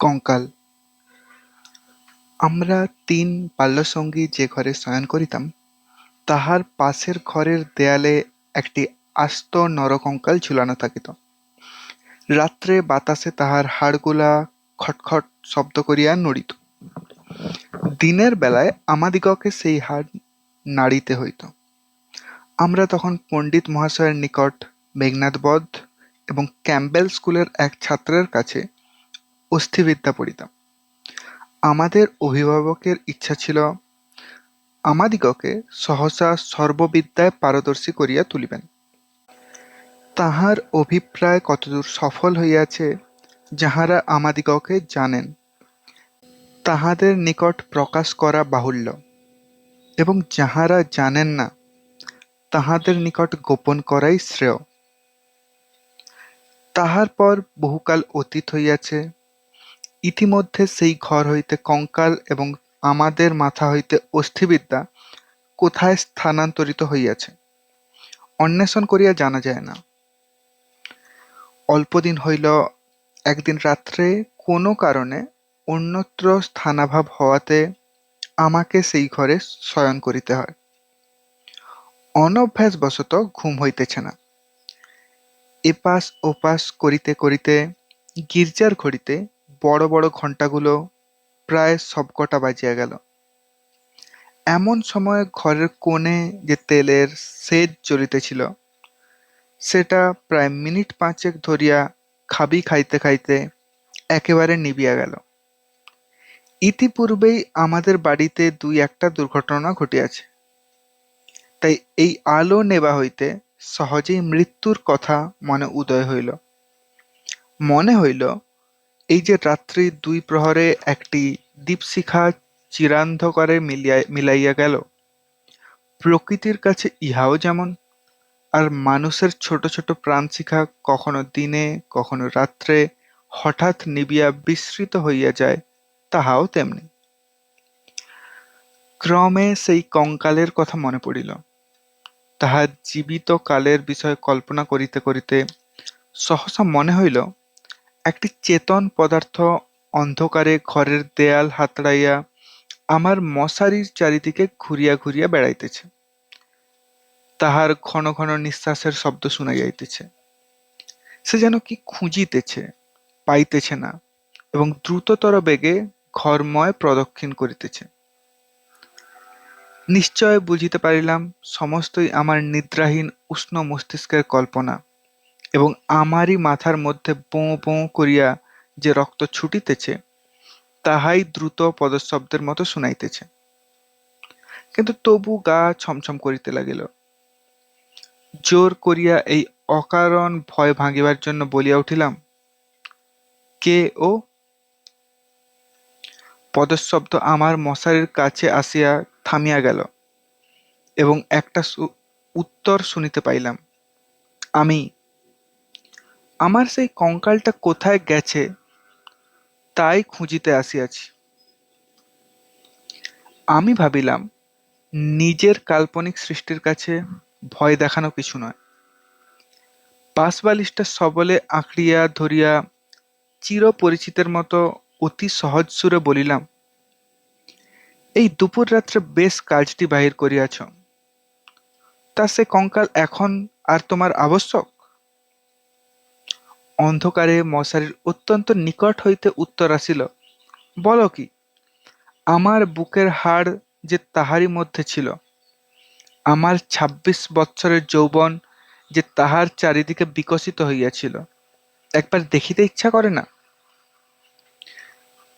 কঙ্কাল। আমরা তিন বাল্যসঙ্গী যে ঘরে শয়ন করিতাম, তাহার পাশের ঘরের দেয়ালে একটি আস্ত নরকঙ্কাল ঝুলানো থাকিত। রাত্রে বাতাসে তাহার হাড়গুলা খটখট শব্দ করিয়া নড়িত। দিনের বেলায় আমাদিগকে সেই হাড় নাড়িতে হইত। আমরা তখন পণ্ডিত মহাশয়ের নিকট মেঘনাদ বধ এবং ক্যাম্বেল স্কুলের এক ছাত্রের কাছে অস্থিবিদ্যা পড়িতাম। আমাদের অভিভাবকের ইচ্ছা ছিল আমাদিগকে সহসা সর্ববিদ্যায় পারদর্শী করিয়া তুলিবেন। তাহার অভিপ্রায় কতদূর সফল হইয়াছে, যাহারা আমাদিগকে জানেন, তাহাদের নিকট প্রকাশ করা বাহুল্য, এবং যাহারা জানেন না, তাহাদের নিকট গোপন করাই শ্রেয়। তাহার পর বহুকাল অতীত হইয়াছে ইতিমধ্যে সেই ঘর হইতে কঙ্কাল এবং আমাদের মাথা হইতে অস্থিবিদ্যা কোথায় স্থানান্তরিত হইয়াছে? অন্বেষণ করিয়া জানা যায় না। অল্পদিন হইল, একদিন রাত্রে কোনো কারণে অন্যত্র স্থানাভাব হওয়াতে আমাকে সেই ঘরে শয়ন করিতে হয়। অনভ্যাসবশত ঘুম হইতেছে না। এপাশ ওপাশ করিতে করিতে গির্জার ঘড়িতে বড় বড় ঘণ্টাগুলো প্রায় সবকটা বাজিয়া গেল। এমন সময় ঘরের কোণে যে তেলের সেজ জ্বলিতেছিল সেটা প্রায় মিনিট পাঁচেক ধরিয়া খাবি খাইতে খাইতে একেবারে নিবিয়া গেল। ইতিপূর্বেই আমাদের বাড়িতে দুই একটা দুর্ঘটনা ঘটিয়াছে। তাই এই আলো নেবা হইতে সহজেই মৃত্যুর কথা মনে উদয় হইল। মনে হইল এই যে রাত্রি দুই প্রহরে একটি দীপশিখা চিরান্ধকারে মিলাইয়া গেল। প্রকৃতির কাছে ইহাও যেমন, আর মানুষের ছোট ছোট প্রাণশিখা কখনো দিনে, কখনো রাত্রে হঠাৎ নিবিয়া বিস্মৃত হইয়া যায়, তাহাও তেমনি। ক্রমে সেই কঙ্কালের কথা মনে পড়িল। তাহার জীবিত কালের বিষয়ে কল্পনা করিতে করিতে সহসা মনে হইল একটি চেতন পদার্থ অন্ধকারে ঘরের দেয়াল হাতড়াইয়া আমার মশারির চারিদিকে ঘুরিয়া ঘুরিয়া বেড়াইতেছে। তাহার ঘন ঘন নিঃশ্বাসের শব্দ শোনা যাইতেছে। সে যেন কি খুঁজিতেছে, পাইতেছে না এবং দ্রুততর বেগে ঘরময় প্রদক্ষিণ করিতেছে। নিশ্চয় বুঝিতে পারিলাম, সমস্তই আমার নিদ্রাহীন উষ্ণ মস্তিষ্কের কল্পনা। এবং আমারই মাথার মধ্যে বোঁ বোঁ করিয়া যে রক্ত ছুটিতেছে, তাহাই দ্রুত পদশব্দের মতো শুনাইতেছে। কিন্তু তবু গা ছমছম করিতে লাগিল। জোর করিয়া এই অকারণ ভয় ভাঙিবার জন্য বলিয়া উঠিলাম, কে ও? পদশব্দ আমার মশারির কাছে আসিয়া থামিয়া গেল এবং একটা উত্তর শুনিতে পাইলাম, আমি আমার সেই কঙ্কালটা কোথায় গেছে, তাই খুঁজিতে আসিয়াছি। আমি ভাবিলাম, নিজের কাল্পনিক সৃষ্টির কাছে ভয় দেখানো কিছু নয়। বাঁশবালিশটা সবলে আঁকড়িয়া ধরিয়া চিরপরিচিতের মতো অতি সহজ সুরে বলিলাম, এই দুপুর রাত্রে বেশ কাজটি বাহির করিয়াছ। তা সে কঙ্কাল এখন আর তোমার আবশ্যক? অন্ধকারে মশারির অত্যন্ত নিকট হইতে উত্তর আসিল, বলো কি, আমার বুকের হাড় যে তাহারই মধ্যে ছিল, আমার ছাব্বিশ বৎসরের যৌবন যে তাহার চারিদিকে বিকশিত হইয়াছিল, একবার দেখিতে ইচ্ছা করে না?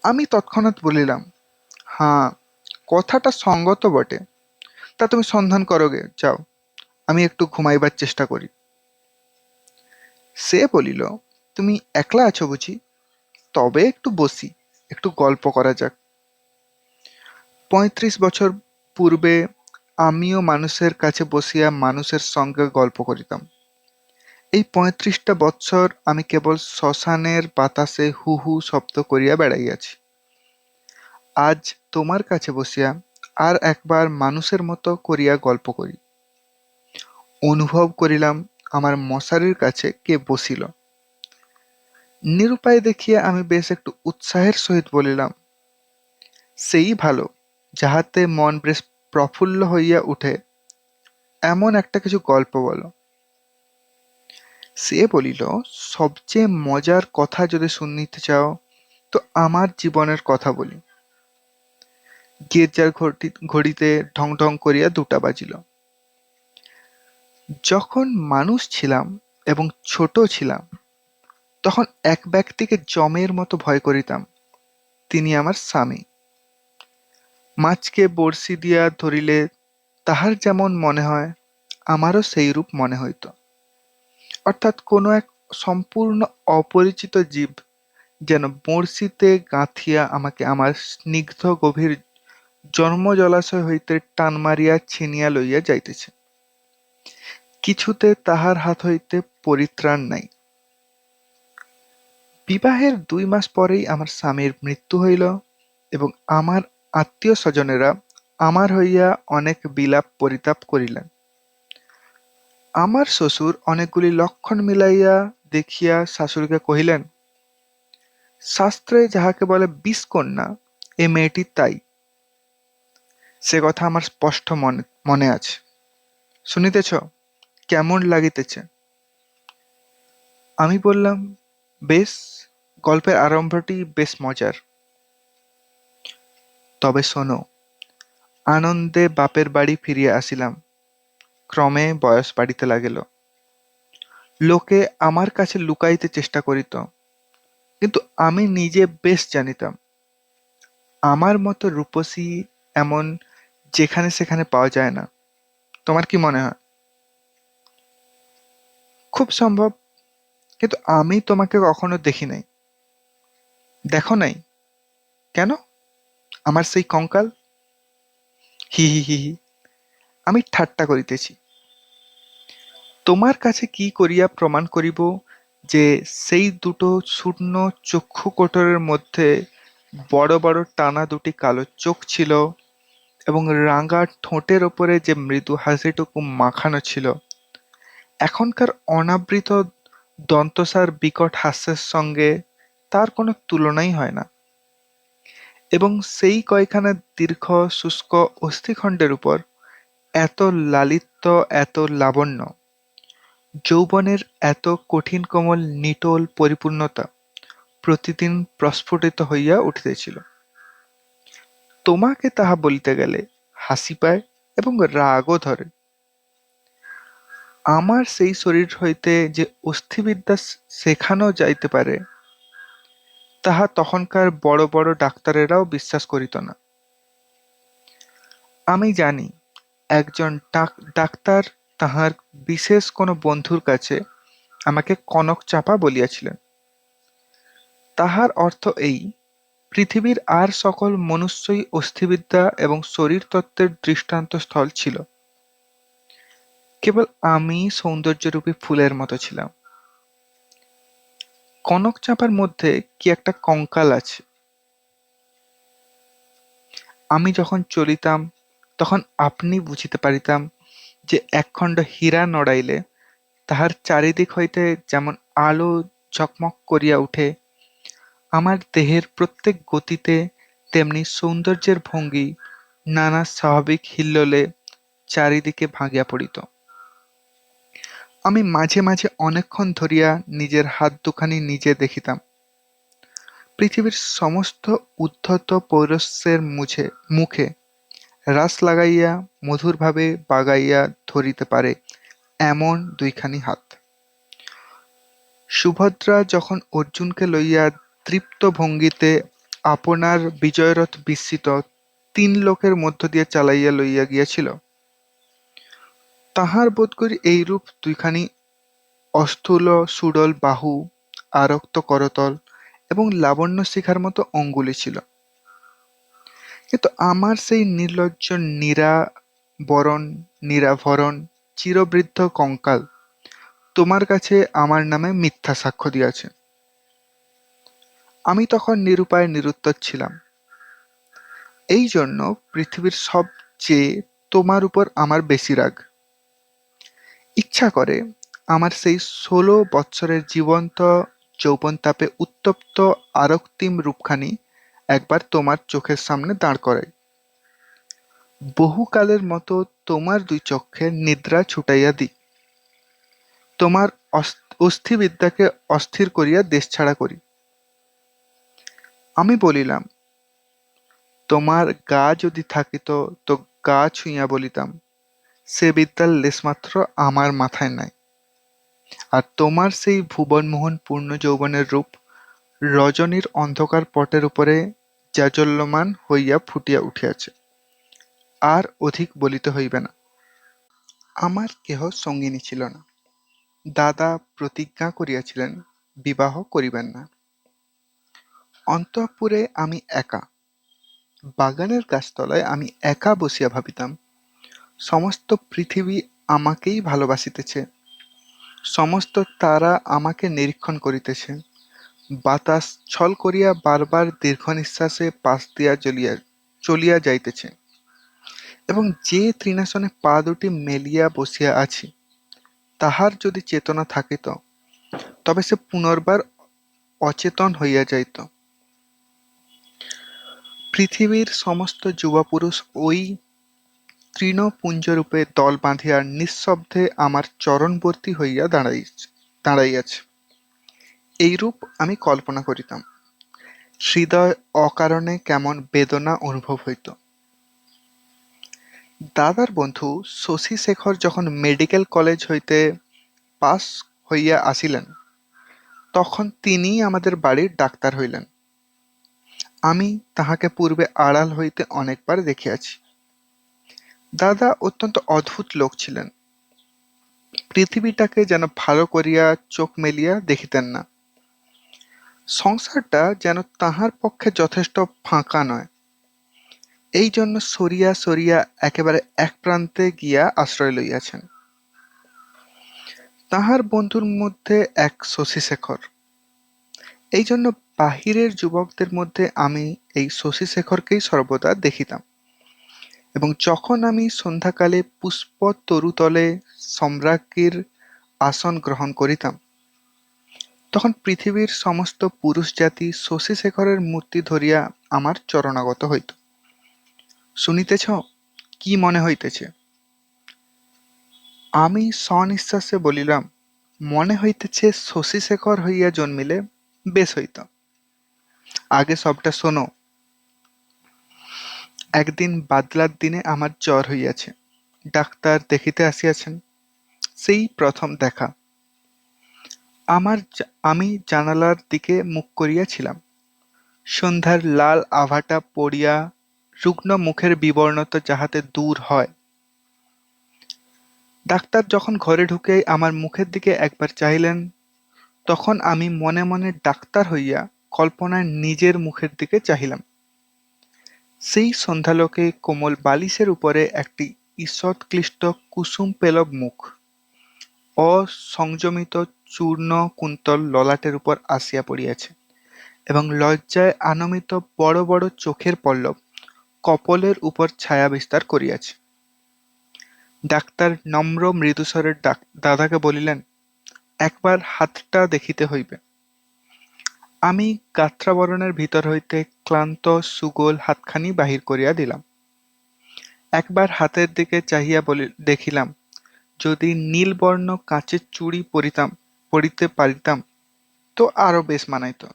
আমি তৎক্ষণাৎ বলিলাম, হাঁ, কথাটা সঙ্গত বটে, তা তুমি সন্ধান করো গে, যাও, আমি একটু ঘুমাইবার চেষ্টা করি। সে বলিল তুমি একলা আছো বুঝি? তবে একটু বসি, একটু গল্প করা যাক। পঁয়ত্রিশ বছর পূর্বে আমিও মানুষের কাছে বসিয়া মানুষের সঙ্গে গল্প করিতাম। এই পঁয়ত্রিশটা বৎসর আমি কেবল শ্মশানের বাতাসে হু হু শব্দ করিয়া বেড়াইয়াছি। আজ তোমার কাছে বসিয়া আর একবার মানুষের মতো করিয়া গল্প করি। অনুভব করিলাম আমার মশারির কাছে কে বসিল। নিরুপায় দেখিয়া আমি বেশ একটু উৎসাহের সহিত বলিলাম, সেই ভালো, যাহাতে মন বেশ প্রফুল্ল হইয়া উঠে। এমন একটা কিছু গল্প বলো। সে বলিল, সবচেয়ে মজার কথা যদি শুনিতে চাও, তো আমার জীবনের কথা বলি। গির্জার ঘড়ি ঘড়িতে ঢং ঢং করিয়া দুটা বাজিল। যখন মানুষ ছিলাম এবং ছোট ছিলাম তখন এক ব্যক্তিকে জমের মতো ভয় করিতাম। তিনি আমার স্বামী। মাছকে বড়শি দিয়া ধরিলে তাহার যেমন মনে হয়, আমারও সেইরূপ মনে হইত। অর্থাৎ কোনো এক সম্পূর্ণ অপরিচিত জীব যেন বড়শিতে গাঁথিয়া আমাকে আমার স্নিগ্ধ গভীর জন্ম জলাশয় হইতে টান মারিয়া ছিনিয়া লইয়া যাইতেছে। কিছুতে তাহার হাত হইতে পরিত্রাণ নাই। বিবাহের দুই মাস পরেই আমার স্বামীর মৃত্যু হইল এবং আমার আত্মীয় স্বজনেরা আমার হইয়া অনেক বিলাপ পরিতাপ করিলেন। আমার শ্বশুর অনেকগুলি লক্ষণ মিলাইয়া দেখিয়া শাশুড়িকে কহিলেন, শাস্ত্রে যাহাকে বলে বিষকন্যা, এ মেয়েটি তাই। সে কথা আমার স্পষ্ট মনে মনে আছে। শুনিতেছ, কেমন লাগিতেছে? আমি বললাম বেশ, গল্পের আরম্ভটি বেশ মজার। তবে শোনো, আনন্দে বাপের বাড়ি ফিরিয়া আসিলাম। ক্রমে বয়স বাড়িতে লাগিল। লোকে আমার কাছে লুকাইতে চেষ্টা করিত, কিন্তু আমি নিজে বেশ জানিতাম, আমার মতো রূপসী এমন যেখানে সেখানে পাওয়া যায় না। তোমার কি মনে হয়? খুব সম্ভব কিন্তু আমি তোমাকে কখনো দেখি নাই। দেখো নাই? কেন? আমার সেই কঙ্কাল? হি হি হি হি। আমি ঠাট্টা করিতেছি। তোমার কাছে কি করিয়া প্রমাণ করিব যে সেই দুটো শূন্য চক্ষু কোটরের মধ্যে বড় বড় টানা দুটি কালো চোখ ছিল এবং রাঙা ঠোঁটের ওপরে যে মৃদু হাসিটুকু মাখানো ছিল, এখনকার অনাবৃত দন্তসার বিকট হাস্যের সঙ্গে তার কোনো তুলনাই হয় না। এবং সেই কয়খানা দীর্ঘ, শুষ্ক অস্থিখণ্ডের উপর এত লালিত্য, এত লাবণ্য, যৌবনের এত কঠিন কোমল নিটোল পরিপূর্ণতা প্রতিদিন প্রস্ফুটিত হইয়া উঠিতেছিল। তোমাকে তাহা বলিতে গেলে হাসি পায় এবং রাগও ধরে। আমার সেই শরীর হইতে যে অস্থিবিদ্যা শেখানো যাইতে পারে, তাহা তখনকার বড় বড় ডাক্তারেরাও বিশ্বাস করিত না। আমি জানি, একজন ডাক্তার তাহার বিশেষ কোনো বন্ধুর কাছে আমাকে কনক চাপা বলিয়াছিলেন। তাহার অর্থ এই, পৃথিবীর আর সকল মনুষ্যই অস্থিবিদ্যা এবং শরীরতত্ত্বের দৃষ্টান্তস্থল ছিল। কেবল আমি সৌন্দর্যরূপী ফুলের মতো ছিলাম। কনক চাঁপার মধ্যে কি একটা কঙ্কাল আছে? আমি যখন চলিতাম, তখন আপনি বুঝিতে পারিতাম যে একখণ্ড হীরা নড়াইলে তাহার চারিদিক হইতে যেমন আলো ঝকমক করিয়া উঠে, আমার দেহের প্রত্যেক গতিতে তেমনি সৌন্দর্যের ভঙ্গি নানা স্বাভাবিক হিল্লোলে চারিদিকে ভাঙিয়া পড়িত। আমি মাঝে মাঝে অনেকক্ষণ ধরিয়া নিজের হাত দুখানি নিজে দেখিতাম। পৃথিবীর সমস্ত উদ্ধত পৌরস্যের মুছে, মুখে রাস লাগাইয়া, মধুরভাবে বাগাইয়া ধরিতে পারে এমন দুইখানি হাত। সুভদ্রা যখন অর্জুনকে লইয়া তৃপ্ত ভঙ্গিতে আপনার বিজয়রথ বিস্মিত তিন লোকের মধ্য দিয়া চালাইয়া লইয়া গিয়াছিল তাহার বোধ করি এইরূপ দুইখানি অস্থূল, সুডল বাহু আরক্ত করতল এবং লাবণ্য শিখার মতো অঙ্গুলি ছিল। কিন্তু আমার সেই নির্লজ্জ নিরাবরণ, নিরাভরণ, চিরবৃদ্ধ কঙ্কাল তোমার কাছে আমার নামে মিথ্যা সাক্ষ্য দিয়াছে। আমি তখন নিরুপায় নিরুত্তর ছিলাম। এই জন্য পৃথিবীর সবচেয়ে তোমার উপর আমার বেশি রাগ। ইচ্ছা করে আমার সেই ষোলো বৎসরের জীবন্ত যৌবনতাপে উত্তপ্ত আরক্তিম রূপখানি একবার তোমার চোখের সামনে দাঁড় করাই। বহুকালের মতো তোমার দুই চক্ষে নিদ্রা ছুটাইয়া দিই। তোমার অস্থিবিদ্যাকে অস্থির করিয়া দেশছাড়া করি। আমি বলিলাম, তোমার গা যদি থাকিত তো গা ছুঁইয়া বলিতাম। সে বিদ্যার লেশমাত্র আমার মাথায় নাই। আর তোমার সেই ভুবনমোহন পূর্ণ যৌবনের রূপ রজনীর অন্ধকার পটের উপরে জাজ্বল্যমান হইয়া ফুটিয়া উঠিয়াছে। আর অধিক বলিতে হইবে না। আমার কেহ সঙ্গিনী ছিল না। দাদা প্রতিজ্ঞা করিয়াছিলেন, বিবাহ করিবেন না। অন্তঃপুরে আমি একা। বাগানের গাছতলায় আমি একা বসিয়া ভাবিতাম। সমস্ত পৃথিবী আমাকেই ভালোবাসিতেছে। সমস্ত তারা আমাকে নিরীক্ষণ করিতেছে। বাতাস ছল করিয়া বারবার দীর্ঘ নিঃশ্বাসে পাশ দিয়া চলিয়া চলিয়া যাইতেছে। এবং যে তৃণাসনে পা দুটি মেলিয়া বসিয়া আছি, তাহার যদি চেতনা থাকিত তবে সে পুনর্বার অচেতন হইয়া যাইত। পৃথিবীর সমস্ত যুবাপুরুষ ওই তৃণপুঞ্জরূপে দল বাঁধিয়া নিঃশব্দে আমার চরণবর্তী হইয়া দাঁড়াই দাঁড়াইয়াছে। এইরূপ আমি কল্পনা করিতাম। হৃদয় অকারণে কেমন বেদনা অনুভব হইত। দাদার বন্ধু শশীশেখর যখন মেডিকেল কলেজ হইতে পাস হইয়া আসিলেন, তখন তিনিই আমাদের বাড়ির ডাক্তার হইলেন। আমি তাহাকে পূর্বে আড়াল হইতে অনেকবার দেখিয়াছি। দাদা অত্যন্ত অদ্ভুত লোক ছিলেন। পৃথিবীটাকে যেন ভালো করিয়া চোখ মেলিয়া দেখিতেন না। সংসারটা যেন তাহার পক্ষে যথেষ্ট ফাঁকা নয়। এই জন্য সরিয়া সরিয়া একেবারে এক প্রান্তে গিয়া আশ্রয় লইয়াছেন। তাহার বন্ধুর মধ্যে এক শশীশেখর এই জন্য বাহিরের যুবকদের মধ্যে আমি এই শশীশেখরকেই সর্বদা দেখিতাম। এবং যখন আমি সন্ধ্যাকালে পুষ্প তরুতলে সম্রাজ্ঞীর আসন গ্রহণ করিতাম, তখন পৃথিবীর সমস্ত পুরুষ জাতি শশীশেখরের মূর্তি ধরিয়া আমার চরণাগত হইত। শুনিতেছ, কি মনে হইতেছে? আমি সনিশ্বাসে বলিলাম, মনে হইতেছে শশীশেখর হইয়া জন্মিলে বেশ হইত। আগে সবটা শোনো একদিন বাদলার দিনে আমার জ্বর হইয়াছে। ডাক্তার দেখিতে আসিয়াছেন, সেই প্রথম দেখা। আমার আমি জানালার দিকে মুখ করিয়াছিলাম। সন্ধ্যার লাল আভাটা পড়িয়া রুগ্ন মুখের বিবর্ণতা যাহাতে দূর হয়। ডাক্তার যখন ঘরে ঢুকে আমার মুখের দিকে একবার চাহিলেন, তখন আমি মনে মনে ডাক্তার হইয়া কল্পনায় নিজের মুখের দিকে চাহিলাম। সেই সন্ধ্যালোকে কোমল বালিশের উপরে একটি ঈষৎক্লিষ্ট কুসুম পেলব মুখ। অসংযমিত চূর্ণ কুন্তল ললাটের উপর আসিয়া পড়িয়াছে এবং লজ্জায় আনমিত বড় বড় চোখের পল্লব কপলের উপর ছায়া বিস্তার করিয়াছে। ডাক্তার নম্র মৃদুস্বরের দাদাকে বলিলেন, একবার হাতটা দেখিতে হইবে। আমি গাত্রাবরণের ভিতর হইতে ক্লান্ত, সুগোল হাতখানি বাহির করিয়া দিলাম। একবার হাতের দিকে চাহিয়া বলি দেখিলাম, যদি নীলবর্ণ কাঁচের চুড়ি পরিতাম পরিতে পারিতাম, তো আরও বেশ মানাইত।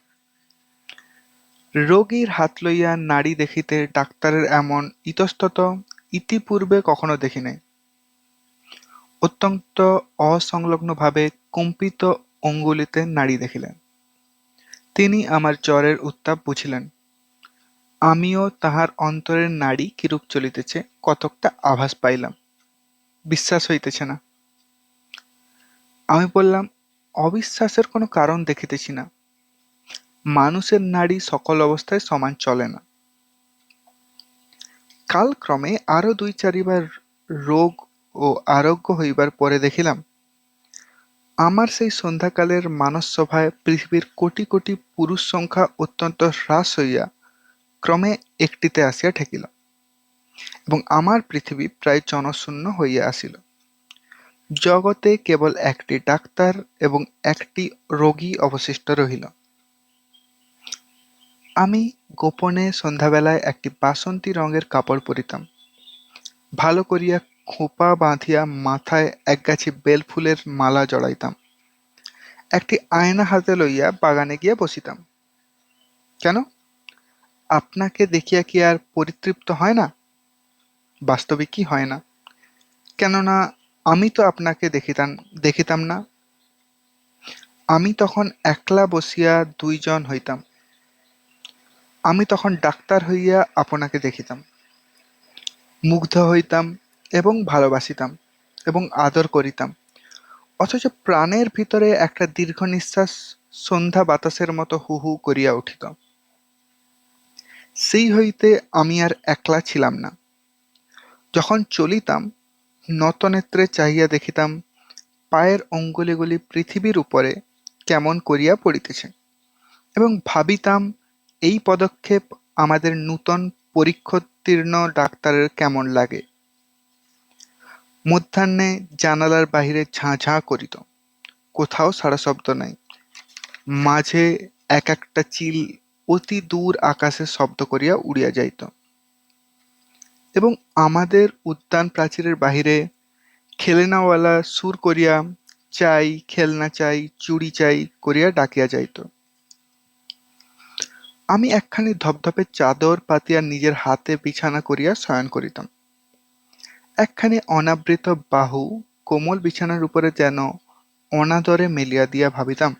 রোগীর হাত লইয়া নাড়ি দেখিতে ডাক্তারের এমন ইতস্তত ইতিপূর্বে কখনো দেখি নাই। অত্যন্ত অসংলগ্নভাবে কম্পিত অঙ্গুলিতে নাড়ি দেখিলেন। তিনি আমার জ্বরের উত্তাপ বুঝিলেন। আমিও তাহার অন্তরের নাড়ি কিরূপ চলিতেছে, কতকটা আভাস পাইলাম। বিশ্বাস হইতেছে না। আমি বললাম, অবিশ্বাসের কোনো কারণ দেখিতেছি না। মানুষের নাড়ি সকল অবস্থায় সমান চলে না। কালক্রমে আরও দুই চারিবার রোগ ও আরোগ্য হইবার পরে দেখিলাম, আমার সেই সন্ধ্যাকালের মানস সভায় পৃথিবীর কোটি কোটি পুরুষ সংখ্যা অত্যন্ত হ্রাস হইয়া ক্রমে একটিতে আসিয়া ঠেকিল এবং আমার পৃথিবী প্রায় জনশূন্য হইয়া আসিল জগতে কেবল একটি ডাক্তার এবং একটি রোগী অবশিষ্ট রহিল। আমি গোপনে সন্ধ্যাবেলায় একটি বাসন্তী রঙের কাপড় পরিতাম। ভালো করিয়া খোঁপা বাঁধিয়া মাথায় একগাছি বেলফুলের মালা জড়াইতাম। একটি আয়না হাতে লইয়া বাগানে গিয়া বসিতাম। কেন? আপনাকে দেখিয়া কি আর পরিতৃপ্ত হয় না? বাস্তবিকই হয় না। কেননা আমি তো আপনাকে দেখিতাম দেখিতাম না। আমি তখন একলা বসিয়া দুইজন হইতাম। আমি তখন ডাক্তার হইয়া আপনাকে দেখিতাম। মুগ্ধ হইতাম এবং ভালোবাসিতাম এবং আদর করিতাম অথচ প্রাণের ভিতরে একটা দীর্ঘ নিঃশ্বাস সন্ধ্যা বাতাসের মতো হু হু করিয়া উঠিত সেই হইতে আমি আর একলা ছিলাম না। যখন চলিতাম, নতনেত্রে চাহিয়া দেখিতাম, পায়ের অঙ্গুলিগুলি পৃথিবীর উপরে কেমন করিয়া পড়িতেছে এবং ভাবিতাম, এই পদক্ষেপ আমাদের নূতন পরীক্ষোত্তীর্ণ ডাক্তারের কেমন লাগে। মধ্যাহ্নে জানালার বাহিরে ঝাঁ ঝাঁ করিত, কোথাও সারা শব্দ নাই। মাঝে এক একটা চিল অতি দূর আকাশে শব্দ করিয়া উড়িয়া যাইত। এবং আমাদের উদ্যান প্রাচীরের বাহিরে খেলনাওয়ালা সুর করিয়া চাই, খেলনা চাই, চুড়ি চাই করিয়া ডাকিয়া যাইত। আমি একখানি ধপধপে চাদর পাতিয়া নিজের হাতে বিছানা করিয়া শয়ন করিতাম। একখানি অনাবৃত বাহু কোমল বিছানার উপরে যেন অনাদরে মেলিয়া দিয়া ভাবিতাম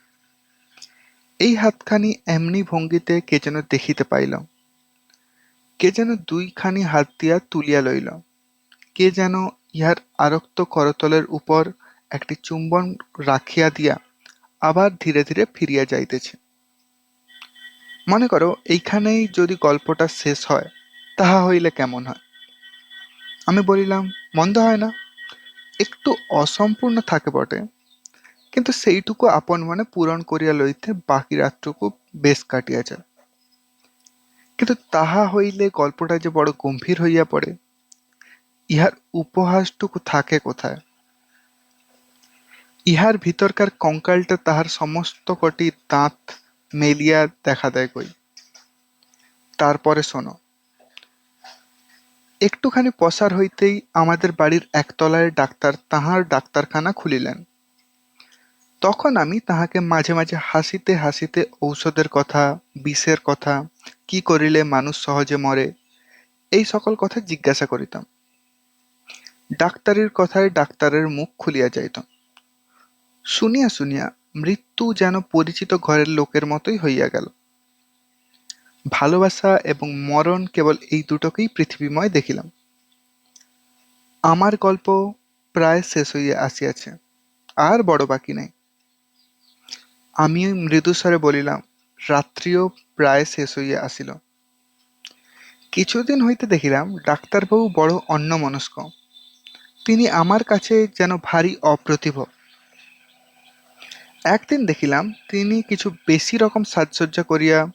এই হাতখানি এমনি ভঙ্গিতে কে যেন দেখিতে পাইল। কে যেন দুইখানি হাত দিয়া তুলিয়া লইল। কে যেন ইহার আরক্ত করতলের উপর একটি চুম্বন রাখিয়া দিয়া আবার ধীরে ধীরে ফিরিয়া যাইতেছে। মনে করো, এইখানেই যদি গল্পটা শেষ হয়, তাহা হইলে কেমন হয়? আমি বলিলাম, মন্দ হয় না। একটু অসম্পূর্ণ থাকে বটে। কিন্তু সেইটুকু আপন মনে পূরণ করিয়া লইতে বাকি রাতটুকু বেশ কাটিয়া যায়। কিন্তু তাহা হইলে গল্পটা যে বড় গম্ভীর হইয়া পড়ে, ইহার উপহাসটুকু থাকে কোথায়? ইহার ভিতরকার কঙ্কালটা তাহার সমস্ত কটি দাঁত মেলিয়া দেখা দেয় কই? তারপরে শোনো। একটুখানি পসার হইতেই আমাদের বাড়ির একতলায় ডাক্তার তাহার ডাক্তারখানা খুলিলেন। তখন আমি তাহাকে মাঝে মাঝে হাসিতে হাসিতে ঔষধের কথা, বিষের কথা, কি করিলে মানুষ সহজে মরে, এই সকল কথা জিজ্ঞাসা করিতাম। ডাক্তারের কথায় ডাক্তারের মুখ খুলিয়া যাইত। শুনিয়া শুনিয়া মৃত্যু যেন পরিচিত ঘরের লোকের মতোই হইয়া গেল। ভালোবাসা এবং মরণ কেবল এই দুটোকেই পৃথিবীময় দেখিলাম। আমার গল্প প্রায় শেষ হইয়া আসিয়াছে, আর বড় বাকি নাই। আমি মৃদুস্বরে বলিলাম, রাত্রিও প্রায় শেষ হইয়া আসিল। কিছুদিন হইতে দেখিলাম, ডাক্তারবাবু বড় অন্যমনস্ক তিনি আমার কাছে যেন ভারী অপ্রতিভ। একদিন দেখিলাম, তিনি কিছু বেশি রকম সাজসজ্জা করিয়া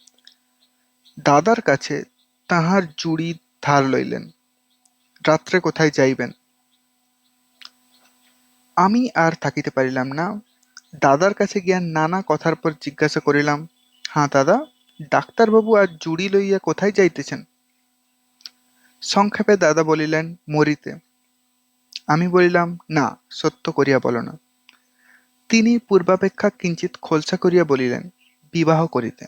দাদার কাছে তাহার জুড়ি ধার লইলেন। রাত্রে কোথায় যাইবেন? আমি আর থাকিতে পারিলাম না। দাদার কাছে গিয়া নানা কথার পর জিজ্ঞাসা করিলাম, হাঁ দাদা, ডাক্তারবাবু আজ জুড়ি লইয়া কোথায় যাইতেছেন? সংক্ষেপে দাদা বলিলেন, মরিতে। আমি বলিলাম, না, সত্য করিয়া বলো না। তিনি পূর্বাপেক্ষা কিঞ্চিৎ খোলসা করিয়া বলিলেন, বিবাহ করিতে।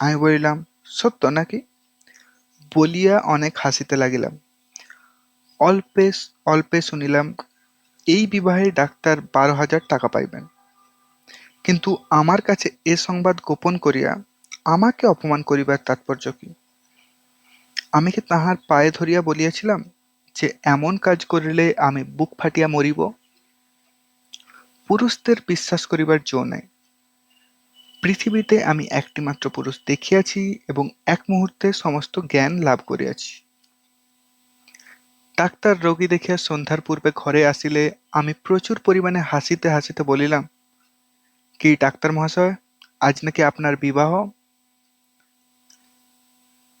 আমি বলিলাম, সত্য নাকি? বলিয়া অনেক হাসিতে লাগিলাম। অল্পে অল্পে শুনিলাম, এই বিবাহে ডাক্তার বারো হাজার টাকা পাইবেন। কিন্তু আমার কাছে এ সংবাদ গোপন করিয়া আমাকে অপমান করিবার তাৎপর্য কি? আমি কি তাহার পায়ে ধরিয়া বলিয়াছিলাম যে এমন কাজ করিলে আমি বুক ফাটিয়া মরিব? পুরুষদের বিশ্বাস করিবার জো নাই। পৃথিবীতে আমি একটিমাত্র পুরুষ দেখিয়াছি এবং এক মুহূর্তে সমস্ত জ্ঞান লাভ করিয়াছি। ডাক্তার রোগী দেখিয়া সন্ধ্যার পূর্বে ঘরে আসিলে আমি প্রচুর পরিমাণে হাসিতে হাসিতে বলিলাম কি ডাক্তার মহাশয়? আজ নাকি আপনার বিবাহ?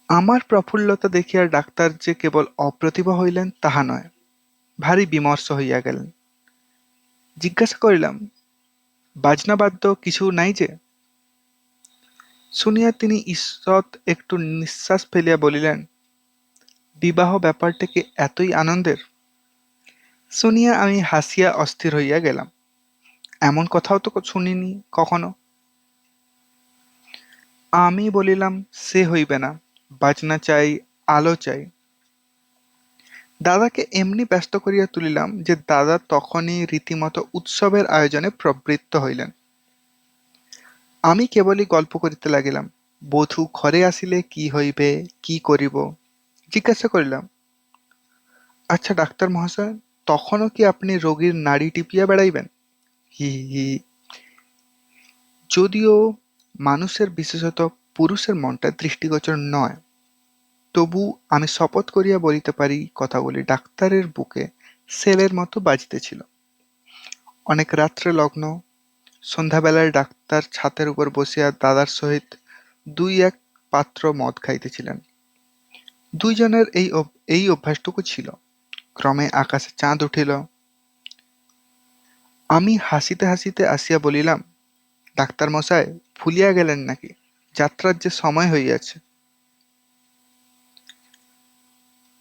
আমার প্রফুল্লতা দেখিয়া ডাক্তার যে কেবল অপ্রতিভা হইলেন, তাহা নয়। ভারী বিমর্ষ হইয়া গেলেন। জিজ্ঞাসা করিলাম, বাজনা বাদ্য কিছু নাই যে? শুনিয়া তিনি ঈষৎ একটু নিঃশ্বাস ফেলিয়া বলিলেন, বিবাহ ব্যাপারটা কি এতই আনন্দের? শুনিয়া আমি হাসিয়া অস্থির হইয়া গেলাম। এমন কথাও তো শুনিনি কখনো। আমি বলিলাম, সে হইবে না, বাজনা চাই, আলো চাই। দাদাকে এমনি ব্যস্ত করিয়া তুলিলাম যে দাদা তখনই রীতিমতো উৎসবের আয়োজনে প্রবৃত্ত হইলেন। আমি কেবলই গল্প করিতে লাগিলাম, বধূ ঘরে আসিলে কি হইবে, কি করিব, জিজ্ঞাসা করিলাম আচ্ছা ডাক্তার মহাশয়, তখনও কি আপনি রোগীর নাড়ি টিপিয়া বেড়াইবেন? যদিও মানুষের বিশেষত পুরুষের মনটা দৃষ্টিগোচর নয়, তবু আমি শপথ করিয়া বলিতে পারি কথাগুলি ডাক্তারের বুকে সেলের মতো বাজিতেছিল। অনেক রাত্রে লগ্ন, সন্ধ্যাবেলায় ডাক্তার ছাতের উপর বসিয়া দাদার সহিত দুই এক পাত্র মদ খাইতেছিলেন। দুইজনের এই এই অভ্যাসটুকু ছিল। ক্রমে আকাশে চাঁদ উঠিল আমি হাসিতে হাসিতে আসিয়া বলিলাম, ডাক্তার মশাই ভুলিয়া গেলেন নাকি? যাত্রার যে সময় হইয়াছে।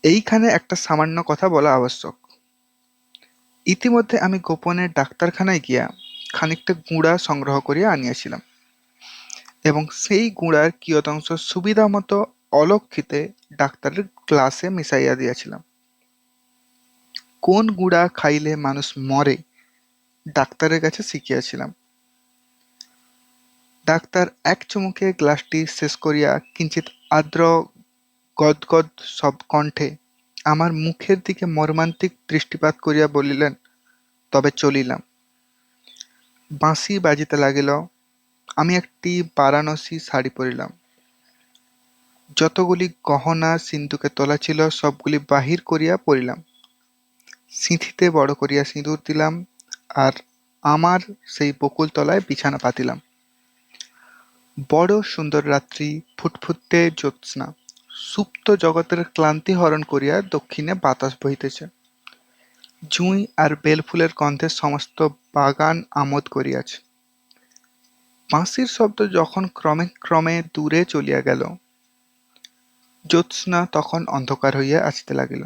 এইখানে একটা সামান্য কথা বলা আবশ্যক। ইতিমধ্যে আমি গোপনে ডাক্তারখানায় গিয়া খানিকটা গুঁড়া সংগ্রহ করিয়া আনিয়াছিলাম এবং সেই গুঁড়ার কিয়দংশ সুবিধা মতো অলক্ষিতে ডাক্তারের গ্লাসে মিশাইয়া দিয়াছিলাম। কোন গুঁড়া খাইলে মানুষ মরে ডাক্তারের কাছে শিখিয়াছিলাম। ডাক্তার এক চুমুকে গ্লাসটি শেষ করিয়া কিঞ্চিত আর্দ্র, গদগদ সব কণ্ঠে আমার মুখের দিকে মর্মান্তিক দৃষ্টিপাত করিয়া বলিলেন, তবে চলিলাম। বাঁশি বাজিতে লাগিল, আমি একটি বারাণসী শাড়ি পরিলাম। যতগুলি গহনা সিন্ধুকে তোলা ছিল, সবগুলি বাহির করিয়া পরিলাম। সিঁথিতে বড় করিয়া সিঁদুর দিলাম আর আমার সেই বকুল তলায় বিছানা পাতিলাম। বড় সুন্দর রাত্রি ফুটফুটতে জ্যোৎস্না, সুপ্ত জগতের ক্লান্তি হরণ করিয়া দক্ষিণে বাতাস বহিতেছে। জুঁই আর বেলফুলের গন্ধে সমস্ত বাগান আমোদ করিয়াছে। বাঁশির শব্দ যখন ক্রমে ক্রমে দূরে চলিয়া গেল, জ্যোৎস্না তখন অন্ধকার হইয়া আসিতে লাগিল।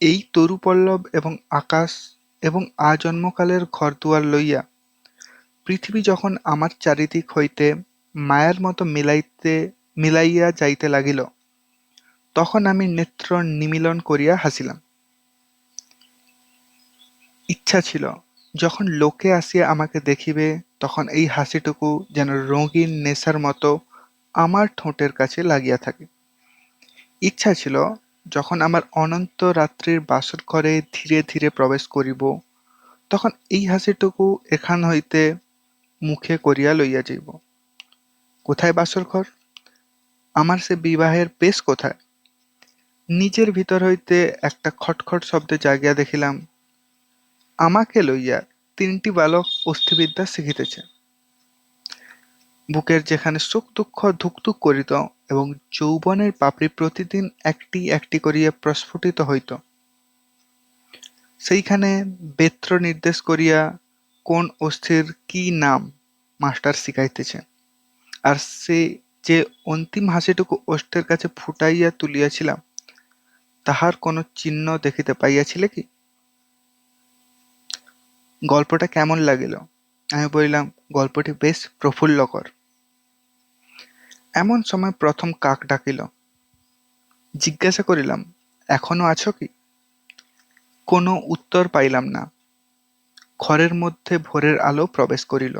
এই তরুপল্লব এবং আকাশ এবং আজন্মকালের ঘরদুয়ার লইয়া, পৃথিবী যখন আমার চারিদিক হইতে মায়ার মতো মিলাইতে, মিলাইয়া যাইতে লাগিল, তখন আমি নেত্র নিমিলন করিয়া হাসিলাম। ইচ্ছা ছিল, যখন লোকে আসিয়া আমাকে দেখিবে, তখন এই হাসিটুকু যেন রঙিন নেশার মতো আমার ঠোঁটের কাছে লাগিয়া থাকে। ইচ্ছা ছিল যখন আমার অনন্ত রাত্রির বাসর ঘরে ধীরে ধীরে প্রবেশ করিব, তখন এই হাসিটুকু এখান হইতে মুখে করিয়া লইয়া যাইব। কোথায় বাসর ঘর? আমার সে বিবাহের বেশ কোথায়? নিজের ভিতর হইতে একটা খটখট শব্দে জাগিয়া দেখিলাম, আমাকে লইয়া তিনটি বালক অস্থিবিদ্যা শিখিতেছে বুকের যেখানে সুখ দুঃখ ধুকধুক করিত এবং যৌবনের পাপড়ি প্রতিদিন একটি একটি করিয়া প্রস্ফুটিত হইত। সেইখানে বেত্র নির্দেশ করিয়া কোন অস্থির কি নাম মাস্টার শিখাইতেছে। আর সে যে অন্তিম হাসিটুকু ওষ্ঠের কাছে ফুটাইয়া তুলিয়াছিলাম, তাহার কোনো চিহ্ন দেখিতে পাইয়াছিলে কি? গল্পটা কেমন লাগিল? আমি বলিলাম, গল্পটি বেশ প্রফুল্লকর। এমন সময় প্রথম কাক ডাকিল। জিজ্ঞাসা করিলাম, এখনও আছো কি? কোনো উত্তর পাইলাম না। ঘরের মধ্যে ভোরের আলো প্রবেশ করিল।